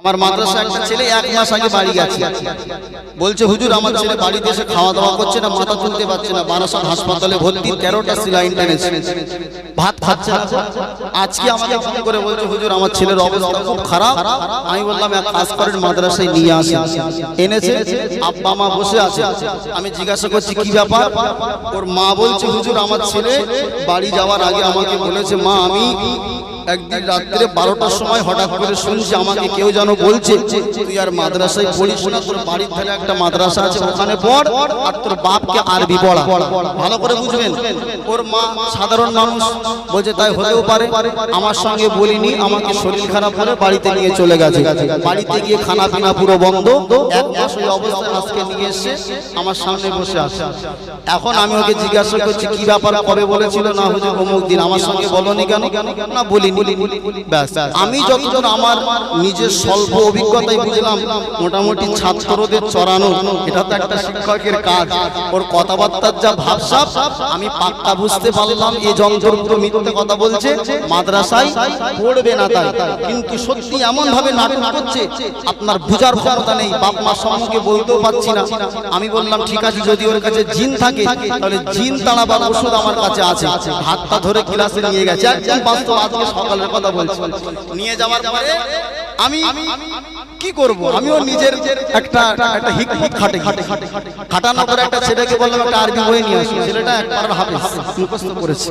আমার মাদ্রাসা একটা ছেলে এক মাস আগে বাড়ি গেছে। বলছে হুজুর আমার ছেলে বাড়িতে এসে খাওয়া দাওয়া করছে না মাথা তুলতে পারছে না বারাসাত হাসপাতালে ভর্তি তেরোটা সিলাইন টেনেছে ভাত খাচ্ছে না আজকে আমাকে ফোন করে বলছে হুজুর আমার ছেলের অবস্থা খুব খারাপ। আমি বললাম এক কাজ করেন মাদ্রাসায় নিয়ে আসে এনেছে আব্বা মা বসে আছে। আমি জিজ্ঞাসা করছি কি ব্যাপার? ওর মা বলছে হুজুর আমার ছেলে বাড়ি যাওয়ার আগে আমাকে বলেছে মা আমি একদিন রাত্রে বারোটার সময় হঠাৎ করে শুনছি আমাকে কেউ যেন বলছে, তুই আর মাদ্রাসায় পড়িস না, তোর বাড়ির ধারে একটা মাদ্রাসা আছে, ওখানে পড়, আর তোর বাপকে আরবি পড়া। ভালো করে বুঝবেন, ওর মা সাধারণ মানুষ, বলছে, তাই হতেও পারে। আমার সঙ্গে বলিনি, আমাকে শরীর খারাপ করে বাড়িতে নিয়ে চলে গেছে। বাড়িতে গিয়ে খানা পিনা পুরো বন্ধ, এক মাস ওই অবস্থায় আজকে নিয়ে এসে আমার সামনে বসে আসে এখন আমি ওকে জিজ্ঞাসা করছি, কি ব্যাপার, কবে বলেছিল না হুজুর অমুক দিন? আমার সঙ্গে বলনি কেন? না, বলিনি। ব্যাস আমি যতজন আমার নিজের স্বল্প অভিজ্ঞতায় বুঝলাম, মোটামুটি ছাত্রদের চড়ানো, এটা তো একটা শিক্ষকের কাজ। ওর কথাবার্তার যা ভাবসাব, আমি পাক্কা বুঝতে পারলাম এই যন্ত্রগুলো মিথ্যে কথা বলছে, মাদ্রাসায় পড়বে না তাই। কিন্তু সত্যি এমন ভাবে নাটক করছে, আপনার বুঝার ক্ষমতা নেই, বাপ মা সম্মুখে বলতেও পাচ্ছি না। আমি বললাম, ঠিক আছে, যদি ওর কাছে জিন থাকে, তাহলে জিন তাড়াবার ওষুধ আমার কাছে আছে। হাতটা ধরে ক্লাসে নিয়ে গেছে। একদম বাস্তব, আজকে সকালের কথা বলছি। নিয়ে যাওয়ার পরে আমি কি করব? আমিও নিজের একটা একটা হিকমত খাটে খাটে খাটানোর পরে একটা ছেলেকে বললাম একটা আরবি বই নিয়ে আসো। ছেলেটা একবার হাফেজ মুখস্থ করেছে।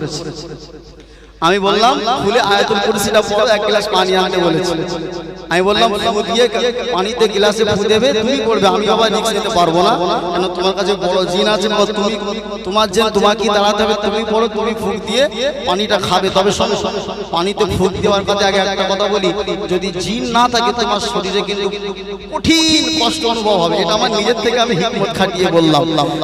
আমি বললাম খুলে আয়াতুল কুরসিটা পড়ো এক গ্লাস পানি আনতে বলেছে। আমি বললাম ফু দিয়ে পানিতে গ্লাসে ফু দেবে তুমি করবে। আমি আবার রিক্স নিতে পারব না। কেন তোমার কাছে বড় জিন আছে বা তুমি তোমার যে তোমাকে দাঁড়াতে হবে তুমি পড়ো তুমি ফুক দিয়ে পানিটা খাবে। তবে শোনো পানিতে ফুক দেওয়ার কাছে আগে একটা কথা বলি। যদি জিন না থাকে তোমার শরীরে কিন্তু কঠিন কষ্ট অনুভব হবে। এটা আমার নিজের থেকে আমি হিকমত খাটিয়ে বললাম।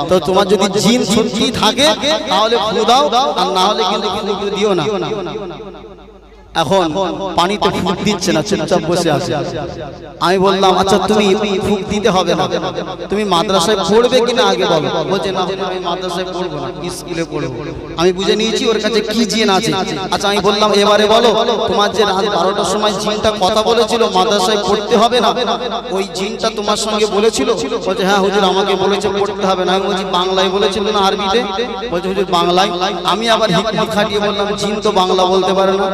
তো তোমার যদি জিন সত্যি থাকে তাহলে ফু দাও আর না হলে কিন্তু ফু দিও না। না। এখন পানিতে ফুক দিচ্ছে না, চুপচাপ বসে আছে। আমি বললাম আচ্ছা তুমি ফুক দিতে হবে না। তুমি মাদ্রাসায় পড়বে কিনা আগে বলো। বলছে, না, আমি মাদ্রাসায় পড়ব না, স্কুলে পড়ব। আমি বুঝে নিয়েছি ওর কাছে কি জিন আছে। আচ্ছা আমি বললাম, এবারে বলো, তোমার যে রাত বারোটার সময় জিনটা কথা বলেছিল, মাদ্রাসায় পড়তে হবে না? ওই জিনটা তোমার সঙ্গে বলেছিল? বলছে হ্যাঁ হুজুর, আমাকে বলেছে পড়তে হবে না। আমি বলছি, বাংলায় বলেছিল না আরবিতে? বলছে, হুজুর, বাংলায়? আমি আবার হিকমত খাটিয়ে বললাম, জিন তো বাংলা বলতে পারে না।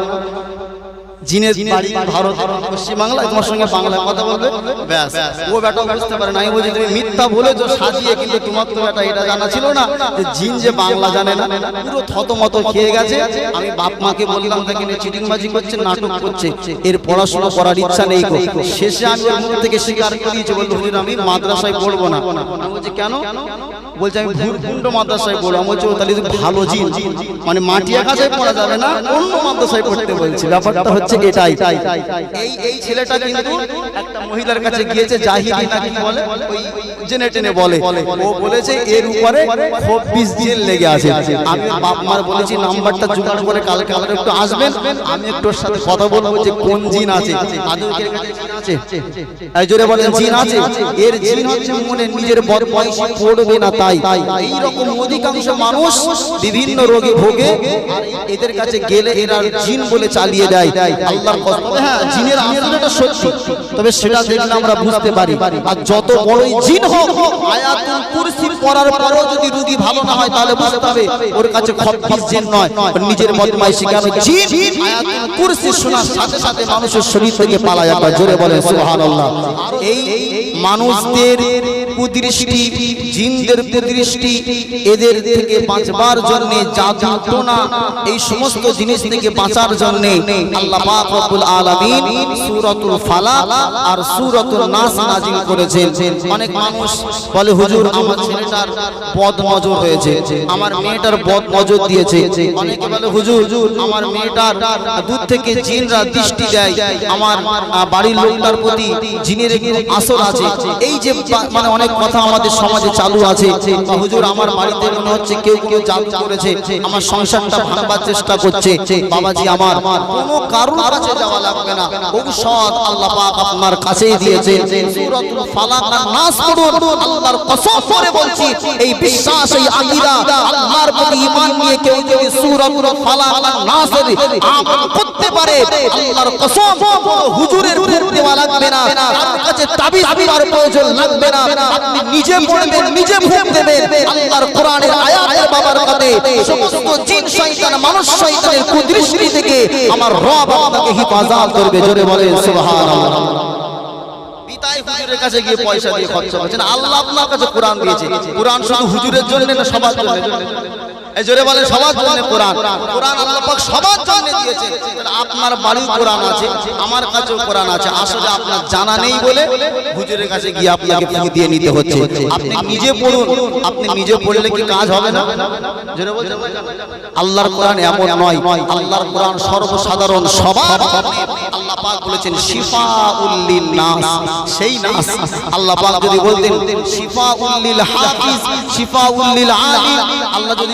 জিনের বাড়ি ভারত পশ্চিম তোমার সঙ্গে বাংলায় কথা বলবে? ব্যাস। ও বেটা বুঝতে পারে না আমি বলছি তুমি মিথ্যা বলেছ সাজিয়ে কিন্তু তোমার তো বেটা এটা জানা ছিল না যে জিন যে বাংলা জানে না পুরো থতমত খেয়ে গেছে। আমি বাপ মাকে বললাম তাকে চিটিংবাজি করছে নাটক করছে। এর পড়াশোনা করার ইচ্ছা নেই শেষে আমি মুখ থেকে স্বীকার করিয়েছি বলল হুজুর আমি মাদ্রাসায় পড়ব না। আমি বলছি কেন? বলছে আমি ভূরকুণ্ড মাদ্রাসায় পড়ব। আমি তাহলে ভালো জিন। মানে মাটিয়া কাছে পড়া যাবে না অন্য মাদ্রাসায় পড়তে বলছি। ব্যাপারটা হচ্ছে এটাই। এই এই ছেলেটা কিন্তু একটা মহিলার কাছে গিয়েছে জাহিদি না কি বলে? ওই জেনে টেনে বলে। ও বলেছে এর উপরে চব্বিশ দিন লেগে আছে। আমি বাপ মার বলেছি নাম্বারটা জোগাড় করে কালকে আবার একটু আসবেন। আমি একটু ওর সাথে কথা বলব যে কোন জিন আছে। আদৌকের কাছে জিন আছে? এই জোরে বলেন জিন আছে? এর জিন হচ্ছে মনে নিজের বদ বয়সী পড়বে না তাই। এই রকম অধিকাংশ মানুষ বিভিন্ন রোগে ভোগে আর এদের কাছে গেলে এরা জিন বলে চালিয়ে দেয়। আল্লাহর কসম। হ্যাঁ জিনের আসলটা সত্যি। তবে সেটা দেখলে আমরা বুঝতে পারি। আর যত বড়ই জিন হোক আয়াতুল কুরসি পড়ার পরেও যদি রোগী ভালো না হয় তাহলে বুঝতে হবে ওর কাছে খপ্পিস জিন নয়। নিজের মতমাই শিখানো জিন? আয়াতুল কুরসি শোনার সাথে সাথে মানুষের শরীর থেকে পালা যাবে জোরে বলে সুবহানাল্লাহ। এই মানুষদের কুদৃষ্টি, জিনদের কুদৃষ্টি, এদের থেকে বাঁচবার জন্য জাদু টোনা, এই সমস্ত জিনিস থেকে বাঁচার জন্য আল্লাহ পাক রব্বুল আলামিন সূরাতুল ফালাক আর সূরাতুন নাস নাজিল করেছেন। অনেক মানুষ বলে, হুজুর, আমার ছেলেটার বদ নজর হয়েছে, আমার মেয়েটার বদ নজর দিয়েছে। অনেকে বলে, হুজুর, আমার মেয়েটার দূর থেকে জিনরা দৃষ্টি দেয়, আমার বাড়ির লোকটার প্রতি জিনের আসর আছে। এই যে মানে অনেক কথা আমাদের সমাজে চালু আছে। হুজুর, আমার বাড়িতে মনে হচ্ছে কেউ কেউ জাদু করেছে। আমার সংসারটা ভাঙবার চেষ্টা করছে। বাবাজি, আমার কোনো কারোর কাছে যাওয়া লাগবে না। ঔষধ আল্লাহ পাক আপনার কাছেই দিয়েছে। সূরাতুল ফালাক আর নাস পড়ুন। আল্লাহর কসম করে বলছি, এই বিশ্বাস, এই আকীদা আল্লাহর প্রতি ঈমান নিয়ে কেউ যদি সূরাতুল ফালাক আর নাসের আমল করতে পারে, আল্লাহর কসম হুজুরের দেওয়া লাগবে না। কাছে তাবিজ দেওয়ার প্রয়োজন লাগবে না। আপনি নিজে পড়বেন নিজে ভুগ দেবেন। আল্লাহর কোরআনের আয়াতের বাবার কাছে সমস্ত জিন শয়তান মানুষ শয়তানের কুদৃষ্টি থেকে আমার রব আপনাকে হিফাজত করবে। জোরে বলেন সুবহানাল্লাহ। হুজুরের কাছে গিয়ে পয়সা দিয়ে খরচা করছেন। আল্লাহ আপনার কাছে কোরআন দিয়েছে। কোরআন শুধু হুজুরের জন্য না সবার জন্য। আল্লাহর কোরআন এমন নয়। আল্লাহর কোরআন সর্বসাধারণ, সবার আল্লাহ পাক বলেছেন, শিফাউল লিন-নাস। সেই নাস। যদি বলতেন, শিফাউল লিল হাফিজ শিফাউল লিল আলিম আল্লাহ যদি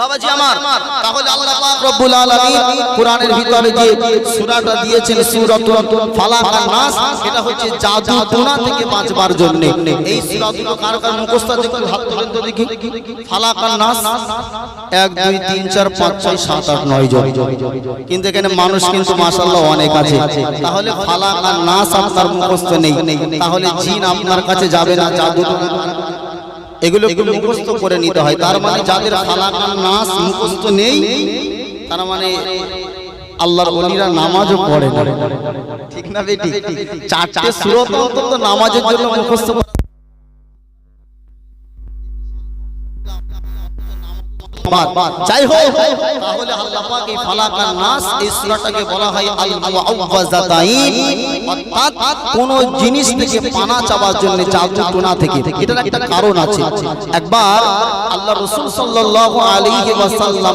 বাবাজি আমার তাহলে আল্লাহ পাক রব্বুল আলামিন কোরআনের ভিতরে যে সূরাটা দিয়েছেন সূরাতুল ফালাক নাস এটা হচ্ছে জাদু টোনা থেকে বাঁচবার জন্য। এই সূরা দুটো কার কার মুখস্থ আছে একটু হাত তুলেন তো দেখি। ফালাক নাস 1 2 3 4 5 6 7 8 9 জন। কিন্তু এখানে মানুষ কিন্তু মাশাআল্লাহ অনেক আছে। তাহলে ফালাক নাস আপনার মুখস্থ নেই। তাহলে জিন আপনার কাছে যাবে না জাদু এগুলো মুখস্থ করে নিতে হয়। তার মানে যাদের ফালাকান নাস মুখস্থ নেই তার মানে আল্লাহর ওলিরা নামাজও পড়ে না। ঠিক না বেটি? চারটে সুরত অন্তত নামাজের জন্য মুখস্থ যাই আল্লাহ আল্লাহ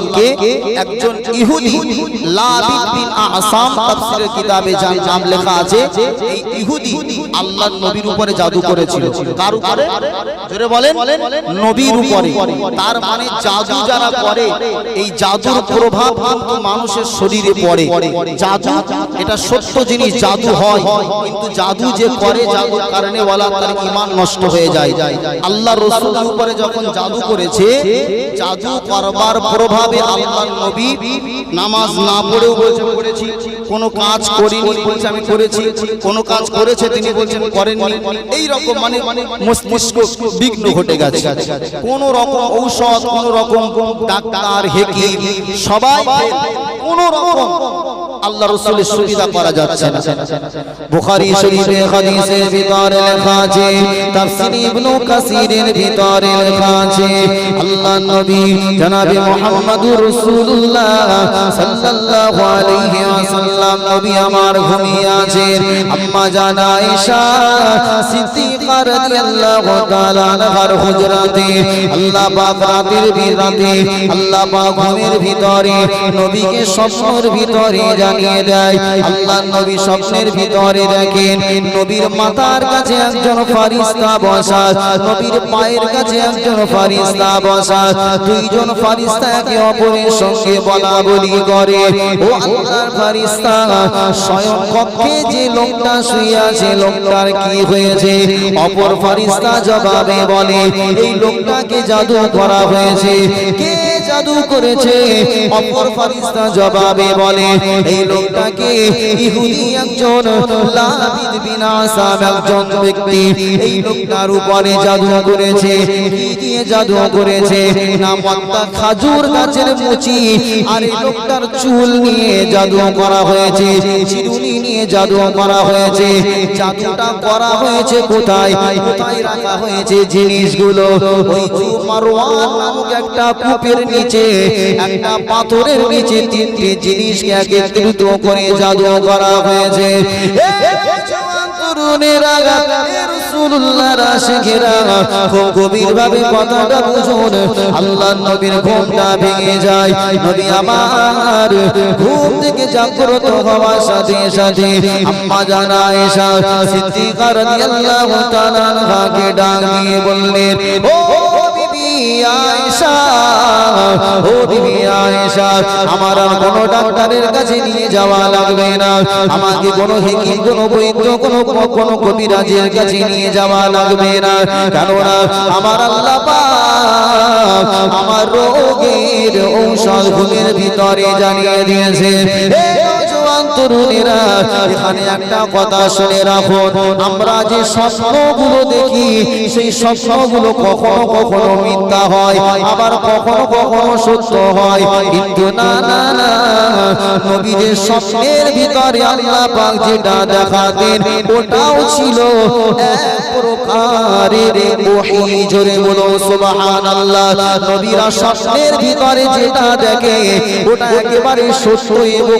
একজন কিতাবে নাম লেখা আছে ইহুদি আল্লাহর নবীর উপরে জাদু করেছিল। কার উপরে? বলেন, নবীর উপরে। তার মানে জাদু যারা করে এই জাদুর প্রভাব কিন্তু মানুষের শরীরে পড়ে। জাদু, এটা সত্য জিনিস, জাদু হয়। কিন্তু জাদু যে করে, জাদুর কারণে ওয়ালা তার ঈমান নষ্ট হয়ে যায়। আল্লাহ রসুলের উপরে যখন জাদু করেছে, জাদু করবার প্রভাবে আল্লাহর নবী নামাজ না পড়েও বলছে পড়েছি। কোনো কাজ করিনি, বলছে আমি করেছি। কোনো কাজ করেছে, তিনি বলছেন করেননি। এই রকম মানে মস্তিষ্ক বিঘ্ন ঘটে গেছে। কোন রকম ঔষধ, কোন রকম ডাক্তার হেকিম সবাই কোন রকম আল্লাহ রসুলের সুবিধা করা যাচ্ছে না। বুখারী শরীফে হাদিসের ভিতরে লেখা আছে তাফসীর ইবনে কাসিরের ভিতরে লেখা আছে আল্লাহ নবী জনাবে মুহাম্মদুর রাসূলুল্লাহ সাল্লাল্লাহু আলাইহি ওয়াসাল্লাম নবী আমার ঘুমিয়ে আছেন। আম্মা জান আয়েশা সিদ্দিকা রাদিয়াল্লাহু তাআলা আনহার হুজরাতে আল্লাহ পাক রাতের ভিতরে আল্লাহ ঘুমের ভিতরে, নবীকে স্বপ্নের ভিতরে জানিয়ে দেয়। আল্লাহ নবী স্বপ্নের ভিতরে দেখেন, নবীর মাথার কাছে একজন ফারিস্তা বসা নবীর পায়ের কাছে একজন ফারিস্তা বসা দুইজন ফারিস্তা একে অপরের সঙ্গে বলা বলি করে। ও আল্লাহর ফারিস্তা, স্বয়ং কক্ষে যে লোকটা শুয়ে আছে, লোকটার কি হয়েছে? অপর ফারিস্তা জবাবে বলে, এই লোকটাকে জাদু করা হয়েছে। কে জাদু করেছে? অপর ফারিস্তা জবাবে বলে, এই লোকটাকে ইহুদি একজন লাবিদ বিন একজন ব্যক্তি এই লোকটার উপরে জাদু করেছে। কি দিয়ে জাদু করেছে? না মত্তা খাজুর গাছের মুচি, আর লোকটার চুল নিয়ে জাদু করা হয়েছে। চিরুনি নিয়ে জাদু করা হয়েছে, জাদুটা করা হয়েছে কোথায়? কোথায় রাখা হয়েছে জিনিসগুলো? একটা কূপের নিচে, একটা পাথরের নিচে তিনটি জিনিসকে একত্রিত করে জাদু করা হয়েছে। তরুণের এ রাসূলুল্লাহর আশিকেরা খুব গভীরভাবে কথাটা বুঝুন। আল্লাহর নবীর ঘুমটা ভেঙে যায়। নবী আমার ঘুম থেকে জাগ্রত হওয়ার সাথে সাথে আম্মা জানা আয়েশা সিদ্দিকা রাদিয়াল্লাহু তাআলা ডাক দিয়ে বললেন, ও বিবি ও আয়েশা, আমার আর কোনো ডাক্তারের কাছে নিয়ে যাওয়া লাগবে না। আমাকে কোনো কোনো বৈদ্য, কোনো কোনো কবিরাজের কাছে নিয়ে যাওয়া লাগবে না। কেননা আমার আল্লাহ আমার রোগের ঔষধ ভিতরে জানিয়ে দিয়েছে তরুণেরা, এখানে একটা কথা শুনে রাখো। আমরা যে স্বপ্নগুলো দেখি, সেই স্বপ্নগুলো কখনো কখনো মিথ্যা হয়, আবার কখনো কখনো সত্য হয়। কিন্তু না না নবীদের স্বপ্নের ভিতরে আল্লাহ পাক যেটা দেখাতেন, ওটাও ছিল যেটা দেখে, ওটা একেবারে সত্য এবং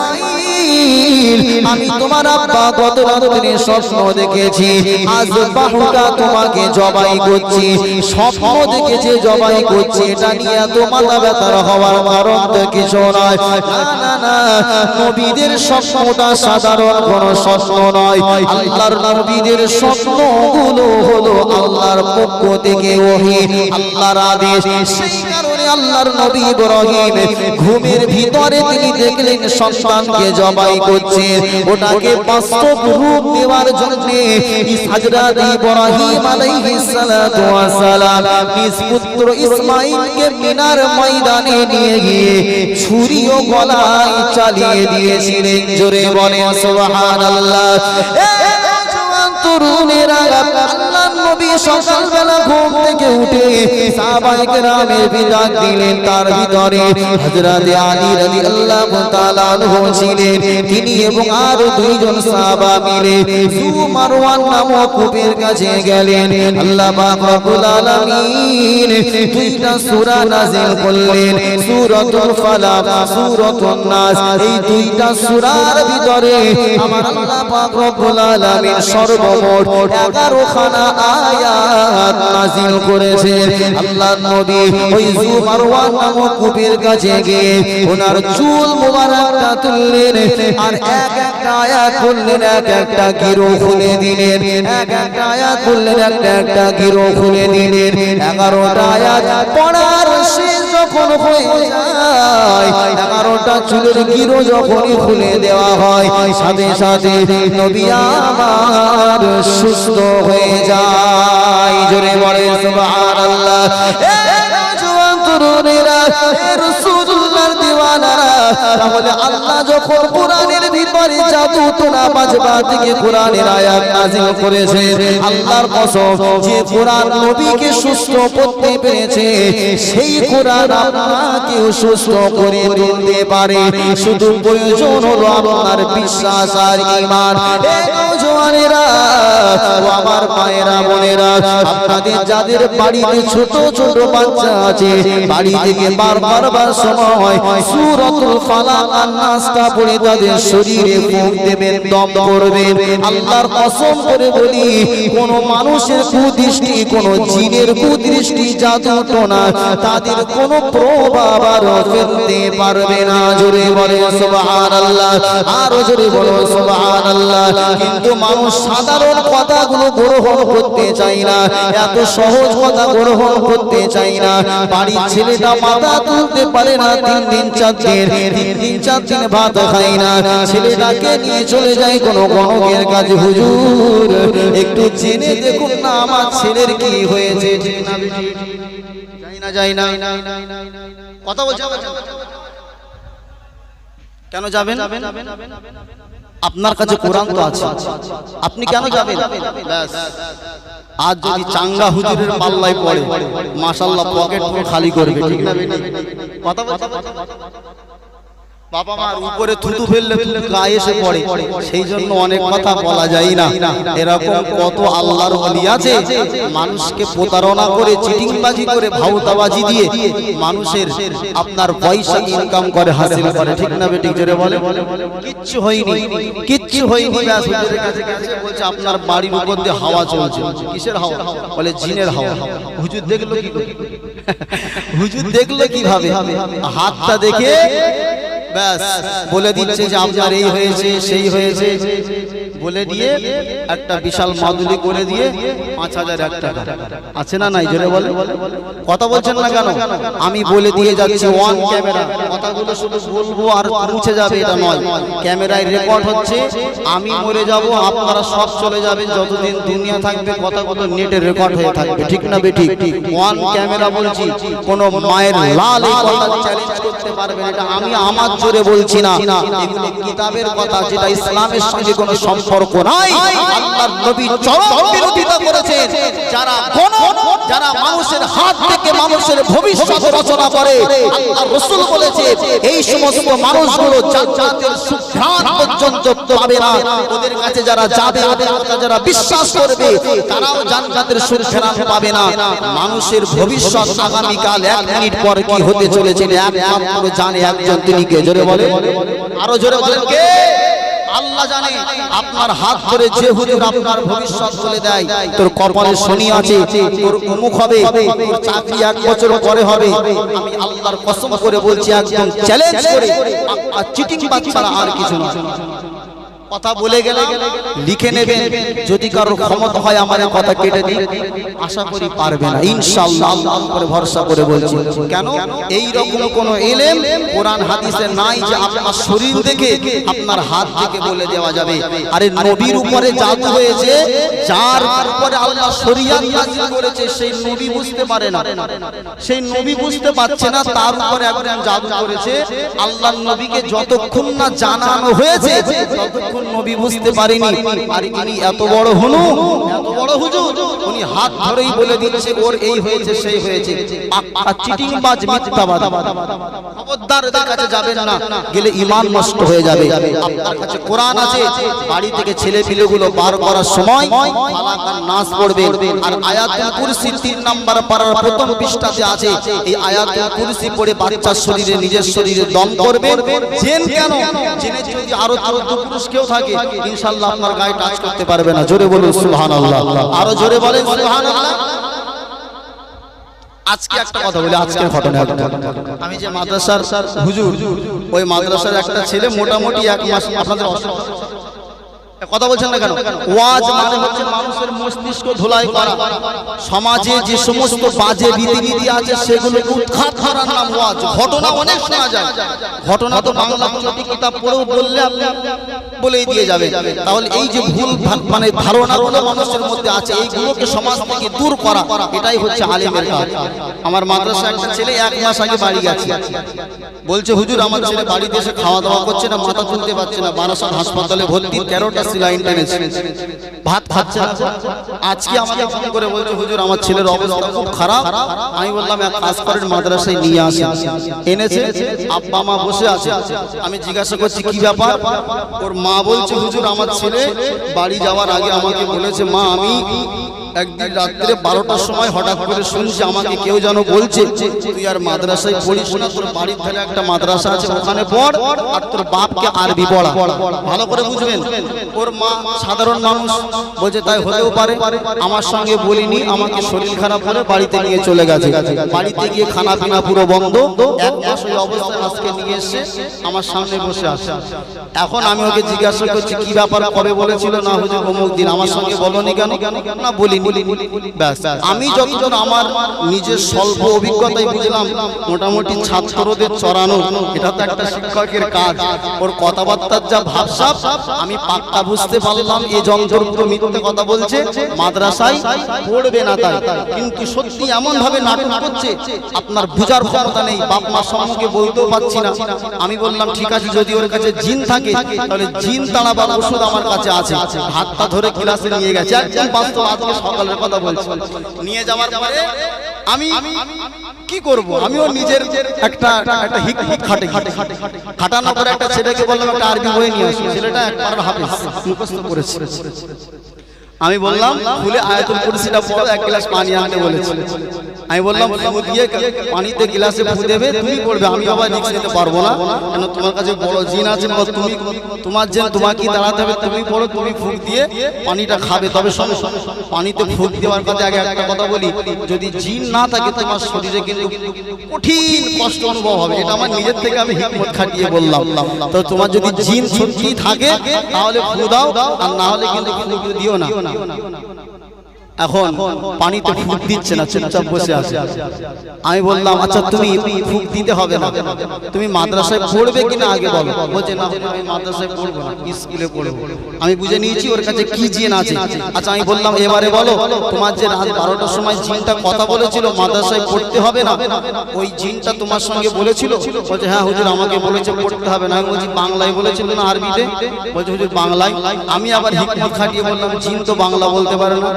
আমি তোমার আব্বা গত রাত্রে স্বপ্ন দেখেছি। আজ বাহুটা তোমাকে জবাই করছি। স্বপ্ন দেখেছে, জবাই করছি। এটা নিয়ে এত মাথা ব্যথার হওয়ার কারণ তো কিছু নয়। না না নবীদের স্বপ্নটা সাধারণ কোন স্বপ্ন নয়। আল্লাহর নবীদের স্বপ্নগুলো হলো আল্লাহর পক্ষ থেকে ওহি, আল্লাহর আদেশ। সেই কারণে আল্লাহর নবী ইব্রাহিম, ঘুমের ভিতরে তিনি দেখলেন সন্তানকে জবাই করছে। ওটাকে বাস্তব রূপ দেওয়ার জন্য হযরত ইব্রাহিম আলাইহিস সালাতু ওয়াস সালাম নিজ পুত্র ইসমাঈলকে মিনার ময়দানে নিয়ে গিয়ে ছুরি ও গলায় চালিয়ে দিয়েছিলেন। জোরে বলেন, সুবহানাল্লাহ। এ জওয়ান তরুণেরা আল্লাহর নবী ভিতরে সর্বমোট 11 খানা আয়াত নাযিল করেছে। আল্লাহর নবী ওই জু নামক কূপের কাছে গিয়ে ওনার চুল মোবারকটা তুললেন আর এক একটা আয়াত বললেন এক একটা গিরো খুলে দিলেন, এক একটা আয়াত বললেন একটা একটা গিরো খুলে দিলেন। এগারোটা আয়াত পড়ার শেষ যখন হয়ে যায়। এগারোটা চুলের গিরো যখনই খুলে দেওয়া হয়, সাথে সাথে নবী আমার সুস্থ হয়ে যায়। জোরে বলে সুবহানাল্লাহ। তাহলে আল্লাহ যখন কোরআনের ভিতরে জাদু তোলা বাজবা থেকে কোরআনের আয়াত নাযিল করেছে। আল্লাহর কসম, যে কোরআন নবীকে সুস্থ করতে পেরেছে, সেই কোরআন আপনাকেও সুস্থ করে দিতে পারে। শুধু প্রয়োজন হলো আপনার বিশ্বাস আর ঈমান আমার মায়েরা, বোনেরা, আপনাদের যাদের বাড়িতে ছোট ছোট বাচ্চা আছে, বাড়ি থেকে বারবার বার সময় সূরাতুল নাসটা পড়ে তাদের শরীরে ফুঁক দেবেন, দম করবেন। আল্লাহর কসম করে বলি, কোন মানুষের কুদৃষ্টি, কোন জিনের কুদৃষ্টি জাদু টোনা তাদের কোনো প্রভাব আর ফেলতে পারবে না। জোরে বলে সুবহানাল্লাহ, আরও জোরে বলো সুবহানাল্লাহ। কিন্তু সাধারণ কথাগুলো গ্রহণ করতে চাই না, এত সহজ কথা গ্রহণ করতে চাই না। বাড়ির ছেলেটা মাথা তুলতে পারে না, তিন দিন চার দিন, তিন দিন চার দিন ভাত খায় না। ছেলেটাকে নিয়ে চলে যায় কোনো গণকের কাছে, হুজুর, একটু জেনে দেখুন না আমার ছেলের কি হয়েছে? কথা বলছে কেন যাবেন? আপনার কাছে কোরআন তো আছে। আপনি কেন যাবেন? আজ যদি চাঙ্গা হুজুরের পাল্লায় পড়ে মাশাল্লাহ পকেট খালি করবে ঠিক না? কথা বাবা মার উপরে থুতু ফেললে গায়ে এসে পড়ে। সেই জন্য অনেক কথা বলা যায় না। এরকম কত আল্লাহর ওলি আছে। মানুষকে প্রতারণা করে চিটিংবাজি করে ভাউতাবাজি দিয়ে মানুষের আপনার পয়সা ইনকাম করে হাসিল করে। ঠিক না বেটি জোরে বলে। কিচ্ছু হয়নি। কিচ্ছু হয়নি। ব্যাস হুজুরের কাছে গেছে বলছে আপনার বাড়ির উপর দিয়ে হাওয়া চলছে। কিসের হাওয়া? বলে জিনের হাওয়া। হুজুর দেখল কি হুজুর দেখল কীভাবে? হাতটা দেখে বলে দিচ্ছে যে আপনার এই হয়েছে সেই হয়েছে। বলে দিয়ে একটা বিশাল মাদুলি করে দিয়ে পাঁচ হাজার এক টাকা। আছে না নাই, জোরে বলে? কথা বলছেন না কেন? আমি বলে দিয়ে যাচ্ছি ওয়ান ক্যামেরা কথাগুলো শুধু বলব আর মুছে যাবে, এটা নয়। ক্যামেরায় রেকর্ড হচ্ছে, আমি মরে যাব, আপনারা সব চলে যাবেন, যতদিন দুনিয়া থাকবে, কথাগুলো নেটে রেকর্ড হয়ে থাকবে। ঠিক না বেঠিক? ওয়ান ক্যামেরা বলছি, কোন মায়ের লাল কথা চ্যালেঞ্জ করতে পারবে এটা আমি আমার জোরে বলছি না। কিতাবের কথা, যেটা ইসলামের সঙ্গে কোনো সম্পর্ক নাই। আল্লাহর নবী চরম বিরোধিতা করেছেন। যারা কোন যারা মানুষের হাত থেকে মানুষের ভবিষ্যৎ রচনা করে। আল্লাহ রাসূল বলেছে এই সমস্ত মানুষগুলো জান্নাতের সুঘ্রাণ পর্যন্ত পাবে না। ওদের কাছে যারা যাবে ওদের যারা বিশ্বাস করবে তারাও জান্নাতের সুঘ্রাণ পাবে না। মানুষের ভবিষ্যৎ আগামীকাল এক মিনিট পর কি হতে চলেছে? একমাত্র জানে একজন। তিনি কে? জোরে বলে আরও জোরে বলেন কে? আল্লাহ জানে, আপনার হাত ধরে যে হুজুর আপনার ভবিষ্যৎ বলে দেয়। তোর কপালে শনি আছে, তোর অমুক হবে, তোর চাকরি এক বছর পরে হবে। আমি আল্লাহর কসম করে বলছি, একদম চ্যালেঞ্জ করে আর চিটিং বাচ্চারা আর কিছু না। কথা বলে গেলে লিখে নেবেন, যদি কারোর ক্ষমতা হয় আমার কথা কেটে দিন। আশা করি পারবে না। ইনশাআল্লাহ উপরে ভরসা করে বলছি। কেন? এই রকম কোন এলেম কোরআন, হাদিসে নাই যে আপনার শরীর দেখে আপনার হাত থেকে বলে দেওয়া যাবে। আরে নবীর উপরে জাদু হয়েছে, যার উপরে আল্লাহ শরিয়াত নাযিল করেছে, সেই নবী বুঝতে পারে না। সেই নবী বুঝতে পারছে না, তার উপরে একজন জাদু করেছে। আল্লাহর নবীকে যতক্ষণ না জানানো হয়েছে, ততক্ষণ নবী বুঝতে পারেনি, আর ইনি এত বড় হনু, এত বড় হুজুর। উনি হাত ধরেই বলে দিচ্ছে, ওর এই হয়েছে, সেই হয়েছে। পাক্কা চিটিংবাজ মিথ্যাবাদ। খবরদার এদের কাছে যাবেন না, গেলে ঈমান নষ্ট হয়ে যাবে। আপনার কাছে কোরআন আছে, বাড়ি থেকে ছেলে পিলেগুলো বার করার সময় আর নাস পড়বে। আর আয়াতুল কুরসি তিন নাম্বার পারার প্রথম পৃষ্ঠাতে আছে, এই আয়াতুল কুরসি পড়ে বাচ্চার শরীরে, নিজের শরীরে দম করবে। জেন কেন? জেনে যদি আরও চোদ্দ পুরুষ কেউ থাকে ইনশাআল্লাহ আপনার গায়ে টাচ করতে পারবে না। জোরে বলুন সুবহানাল্লাহ। আরও জোরে বলেন সুবহানাল্লাহ। আজকে একটা কথা বলি আজকের ঘটনা একটা আমি যে মাদ্রাসার হুজুর ওই মাদ্রাসার একটা ছেলে মোটামুটি এক মাস আপনাদের কথা বলছেন না কেন? ওয়াজ মানে হচ্ছে মানুষের মস্তিষ্ক ধুলাই করা। সমাজে যে সমস্ত বাজে রীতিনীতি আছে সেগুলো উৎখাত করার নাম ওয়াজ। ঘটনা অনেক শোনা যায়। ঘটনা তো বাংলা কিতাব পড়েও বললে আপনি বলেই দিয়ে যাবে তাহলে এই যে ভুল মানে ধারণাগুলো মানুষের মধ্যে আছে এইগুলোকে সমাজ থেকে দূর করা। এটাই হচ্ছে আলেমের কাজ। আমার মাদ্রাসা একটা ছেলে এক মাস আগে বাড়ি গেছে। বলছে হুজুর আমার ছেলে বাড়িতে এসে খাওয়া দাওয়া করছে না মাথা তুলতে পারছে না। বারাসাত হাসপাতালে ভর্তি তেরোটা সিলাইন টেনেছে ভাত খাচ্ছে আজকে আমাকে ফোন করে বলছে? হুজুর আমার ছেলের অবস্থা খুব খারাপ। আমি বললাম এক কাজ করেন মাদ্রাসায় নিয়ে আসি এনেছে আব্বা মা বসে আছে। আমি জিজ্ঞাসা করছি কি ব্যাপার? ওর মা বলছে হুজুর আমার ছেলে বাড়ি যাওয়ার আগে আমাকে বলেছে মা আমি একদিন রাত্রে বারোটার সময় হঠাৎ করে শুনছি আমাকে কেউ যেন বলছে, তুই আর মাদ্রাসায় পড়িস না, তোর বাড়ির ধারে একটা মাদ্রাসা আছে, ওখানে পড়, আর তোর বাপকে আরবি পড়া। ভালো করে বুঝবেন, ওর মা সাধারণ মানুষ, বলছে, তাই হতেও পারে। আমার সঙ্গে বলিনি, আমাকে শরীর খারাপ করে বাড়িতে নিয়ে চলে গেছে। বাড়িতে গিয়ে খানা পিনা পুরো বন্ধ, এক মাস ওই অবস্থায় আজকে নিয়ে এসে আমার সামনে বসে আছে। এখন আমি ওকে জিজ্ঞাসা করছি, কি ব্যাপার, কবে বলেছিল না হুজুর অমুক দিন? আমার সঙ্গে বলনি কেন? না বলিনি। বলিনি। ব্যাস আমি যতজন আমার নিজের স্বল্প অভিজ্ঞতায় বুঝলাম মোটামুটি ছাত্রদের চড়ানো এটা তো একটা শিক্ষকের কাজ। ওর কথাবার্তার যা ভাবসাব আমি পাক্কা বুঝতে পারলাম এই যন্ত্রগুলো মিথ্যে কথা বলছে মাদ্রাসায় পড়বে না তাই। কিন্তু সত্যি এমন ভাবে নাটক করছে আপনার বুঝার ক্ষমতা নেই বাপ মার সম্মুখে বলতেও পাচ্ছি না। আমি বললাম ঠিক আছে যদি ওর কাছে জিন থাকে তাহলে জিন তাড়াবার ওষুধ আমার কাছে আছে। হাতটা ধরে ক্লাসে নিয়ে গেছে। একদম বাস্তব আজকে সকালের কথা বলছি। নিয়ে যাওয়ার পরে আমি কি করব? আমিও নিজের একটা একটা হিক হিক খাটে খাটে খাটানোর পরে একটা ছেলেকে বললাম একটা আরবি বই নিয়ে আসো। ছেলেটা একবার হাফেজ মুখস্থ করেছে। আমি বললাম ফুলে আয়াতুল কুরসিটা পড়ো এক গ্লাস পানি আনতে বলেছি। আমি বললাম, ফু দিয়ে পানিতে গ্লাসে ফু দেবে, তুমি পড়বে। আমি আবার রিক্স নিতে পারব না। কেন তোমার কাছে বড় জিন আছে বা তুমি তোমার যে তোমাকে দাঁড়াতে হবে, তুমি পড়ো, তুমি ফুক দিয়ে পানিটা খাবে। তবে শোনো, পানিতে ফুক দেওয়ার কথা আগে একটা কথা বলি। যদি জিন না থাকে, তোমার শরীরে কিন্তু কঠিন কষ্ট অনুভব হবে। এটা আমার নিজের থেকে আমি হিকমত খাটিয়ে বললাম। তো তোমার যদি জিন সত্যি থাকে, তাহলে ফু দাও, আর না হলে কিন্তু কিন্তু দিও না। এখন পানিতে ফুক দিচ্ছে না, চুপচাপ বসে আছে। আমি বললাম আচ্ছা তুমি ফুক দিতে হবে না। তুমি মাদ্রাসায় পড়বে কিনা আগে বলো। বলছে, না, আমি মাদ্রাসায় পড়ব না, স্কুলে পড়ব। আমি বুঝে নিয়েছি ওর কাছে কি জিন আছে। আচ্ছা আমি বললাম, এবারে বলো, তোমার যে রাত বারোটার সময় জিনটা কথা বলেছিল, মাদ্রাসায় পড়তে হবে না? ওই জিনটা তোমার সঙ্গে বলেছিল? বলছে হ্যাঁ হুজুর, আমাকে বলেছে পড়তে হবে না। আমি বলছি, বাংলায় বলেছিল না আরবিতে? বলছে, হুজুর, বাংলায়? আমি আবার হিকমত খাটিয়ে বললাম, জিন তো বাংলা বলতে পারে না।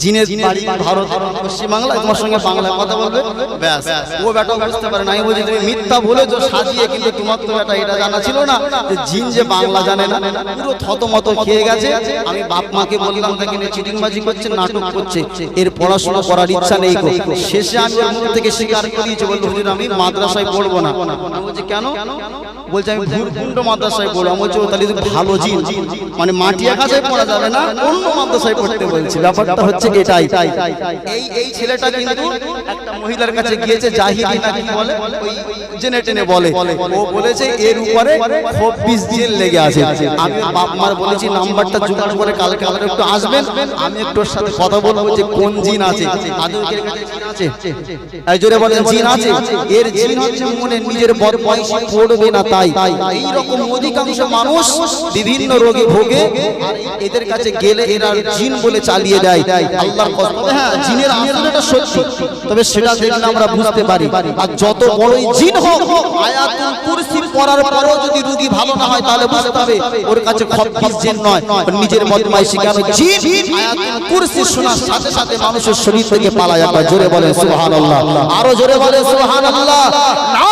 জিনের বাড়ি ভারত পশ্চিম তোমার সঙ্গে বাংলায় কথা বলবে? ব্যাস। ও বেটা বুঝতে পারে না আমি বলছি তুমি মিথ্যা বলেছ সাজিয়ে কিন্তু তোমার তো বেটা এটা জানা ছিল না যে জিন যে বাংলা জানে না পুরো থতমত খেয়ে গেছে। আমি বাপ মাকে বললাম দেখেন চিটিংবাজি করছে নাটক করছে। এর পড়াশোনা করার ইচ্ছা নেই শেষে আমি থেকে স্বীকার করিয়েছি বলল হুজুর আমি মাদ্রাসায় পড়ব না। বলছি কেন? বলছে আমি ভুরকুণ্ড মাদ্রাসায় পড়ব। আমি বলছি, ও, তাহলে ভালো জিন। মানে মাটিয়া কাছে পড়া যাবে না, অন্য মাদ্রাসায় পড়তে বলছি। ব্যাপারটা হচ্ছে এটাই। এই এই ছেলেটা কিন্তু একটা মহিলার কাছে গিয়েছে, জাহিদি না কি বলে? জেনে টেনে বলে। ও বলেছে, এর উপরে চব্বিশ জেল লেগে আছে। আমি বাপ মার বলেছি, নাম্বারটা জোগাড় করে কালকে আবার একটু আসবেন। আমি একটু সাথে কথা বলব যে কোন জিন আছে। আছে। জোরে বলেন, জিন আছে? এর জিন হচ্ছে মনে নিজের বদমাইশি, পড়বে না তাই। এই রকম অধিকাংশ মানুষ বিভিন্ন রোগে ভোগে, আর এদের কাছে গেলে এরা জিন বলে চালিয়ে দেয়। আল্লাহর কসম হ্যাঁ জিনের আসলটা সত্যি। তবে সেটা দেখলে আমরা বুঝতে পারি। আর যত বড়ই জিন হোক, আয়াতুল কুরসি পড়ার পরেও যদি রোগী ভালো না হয়, তাহলে বুঝতে হবে ওর কাছে খপ্পিস জিন নয়। নিজের বদমাইশি কেন? জিন আয়াতুল কুরসি শোনার সাথে সাথে মানুষের শরীর থেকে পালা যায় জোরে বলে সুবহানাল্লাহ। আরও জোরে বলে সুবহানাল্লাহ। না